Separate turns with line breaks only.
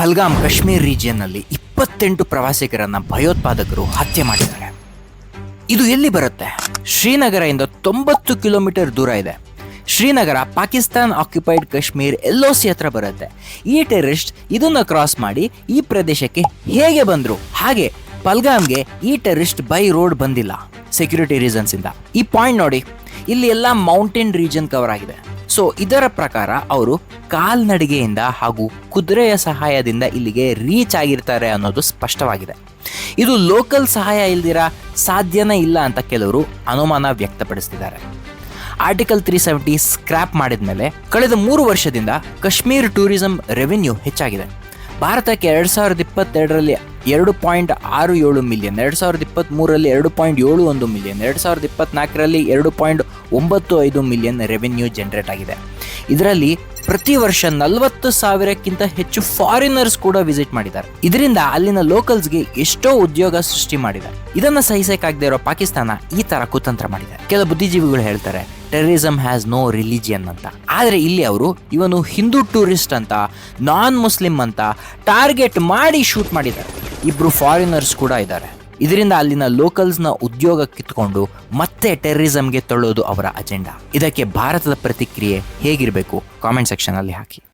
ಪಲ್ಗಾಮ್ ಕಾಶ್ಮೀರ್ ರೀಜಿಯನ್ನಲ್ಲಿ ಇಪ್ಪತ್ತೆಂಟು ಪ್ರವಾಸಿಗರನ್ನ ಭಯೋತ್ಪಾದಕರು ಹತ್ಯೆ ಮಾಡಿದ್ದಾರೆ. ಇದು ಎಲ್ಲಿ ಬರುತ್ತೆ? ಶ್ರೀನಗರದಿಂದ ತೊಂಬತ್ತು ಕಿಲೋಮೀಟರ್ ದೂರ ಇದೆ. Srinagar, Pakistan occupied Kashmir L O C ಹತ್ರ ಬರುತ್ತೆ. ಈ ಟೆರರಿಸ್ಟ್ ಇದನ್ನ ಕ್ರಾಸ್ ಮಾಡಿ ಈ ಪ್ರದೇಶಕ್ಕೆ ಹೇಗೆ ಬಂದ್ರು? ಹಾಗೆ ಪಲ್ಗಾಮ್ಗೆ ಈ ಟೆರರಿಸ್ಟ್ ಬೈ ರೋಡ್ ಬಂದಿಲ್ಲ. ಸೆಕ್ಯೂರಿಟಿ ರೀಸನ್ಸ್ ಇಂದ. ಈ ಪಾಯಿಂಟ್ ನೋಡಿ. ಇಲ್ಲಿ ಎಲ್ಲ ಮೌಂಟೇನ್ ರೀಜನ್ ಕವರ್ ಆಗಿದೆ. ಸೊ ಇದರ ಪ್ರಕಾರ ಅವರು ಕಾಲ್ನಡಿಗೆಯಿಂದ ಹಾಗೂ ಕುದುರೆಯ ಸಹಾಯದಿಂದ ಇಲ್ಲಿಗೆ ರೀಚ್ ಆಗಿರ್ತಾರೆ ಅನ್ನೋದು ಸ್ಪಷ್ಟವಾಗಿದೆ. ಇದು ಲೋಕಲ್ ಸಹಾಯ ಇಲ್ದಿರ ಸಾಧ್ಯನೇ ಇಲ್ಲ ಅಂತ ಕೆಲವರು ಅನುಮಾನ ವ್ಯಕ್ತಪಡಿಸ್ತಿದ್ದಾರೆ. ಆರ್ಟಿಕಲ್ ತ್ರೀ ಸೆವೆಂಟಿ ಸ್ಕ್ರ್ಯಾಪ್ ಮಾಡಿದ ಮೇಲೆ ಕಳೆದ ಮೂರು ವರ್ಷದಿಂದ ಕಾಶ್ಮೀರ್ ಟೂರಿಸಂ ರೆವಿನ್ಯೂ ಹೆಚ್ಚಾಗಿದೆ. ಭಾರತಕ್ಕೆ ಎರಡು ಸಾವಿರದ ಇಪ್ಪತ್ತೆರಡರಲ್ಲಿ ಎರಡು ಪಾಯಿಂಟ್ ಆರು ಏಳು ಮಿಲಿಯನ್, ಎರಡು ಸಾವಿರದ ಇಪ್ಪತ್ತ್ಮೂರರಲ್ಲಿ ಎರಡು ಪಾಯಿಂಟ್ ಏಳು ಒಂದು ಮಿಲಿಯನ್, ಎರಡು ಸಾವಿರದ ಇಪ್ಪತ್ತ್ನಾಲ್ಕರಲ್ಲಿ ಎರಡು ಪಾಯಿಂಟ್ ಒಂಬತ್ತು ಐದು ಮಿಲಿಯನ್ ರೆವೆನ್ಯೂ ಜನರೇಟ್ ಆಗಿದೆ. ಇದರಲ್ಲಿ ಪ್ರತಿ ವರ್ಷ ನಲವತ್ತು ಸಾವಿರಕ್ಕಿಂತ ಹೆಚ್ಚು ಫಾರಿನರ್ಸ್ ಕೂಡ ವಿಸಿಟ್ ಮಾಡಿದ್ದಾರೆ. ಇದರಿಂದ ಅಲ್ಲಿನ ಲೋಕಲ್ಸ್ಗೆ ಎಷ್ಟೋ ಉದ್ಯೋಗ ಸೃಷ್ಟಿ ಮಾಡಿದೆ ಇದನ್ನ ಸಹಿಸಕ್ಕಾಗದೇ ಇರೋ ಪಾಕಿಸ್ತಾನ ಈ ತರ ಕುತಂತ್ರ ಮಾಡಿದೆ. ಕೆಲ ಬುದ್ಧಿಜೀವಿಗಳು ಹೇಳ್ತಾರೆ ಟೆರರಿಸಮ್ ಹ್ಯಾಸ್ ನೋ ರಿಲಿಜಿಯನ್ ಅಂತ. ಆದರೆ ಇಲ್ಲಿ ಅವರು ಇವನು ಹಿಂದೂ ಟೂರಿಸ್ಟ್ ಅಂತ ನಾನ್ ಮುಸ್ಲಿಂ ಅಂತ ಟಾರ್ಗೆಟ್ ಮಾಡಿ ಶೂಟ್ ಮಾಡಿದ್ದಾರೆ. ಇಬ್ರು ಫಾರಿನರ್ಸ್ ಕೂಡ ಇದ್ದಾರೆ. ಇದರಿಂದ ಅಲ್ಲಿನ ಲೋಕಲ್ಸ್ನ ಉದ್ಯೋಗ ಕಿತ್ಕೊಂಡು ಮತ್ತೆ ಟೆರರಿಸಂಗೆ ತಳ್ಳೋದು ಅವರ ಅಜೆಂಡಾ ಇದಕ್ಕೆ ಭಾರತದ ಪ್ರತಿಕ್ರಿಯೆ ಹೇಗಿರಬೇಕು? ಕಾಮೆಂಟ್ ಸೆಕ್ಷನ್ ಅಲ್ಲಿ ಹಾಕಿ.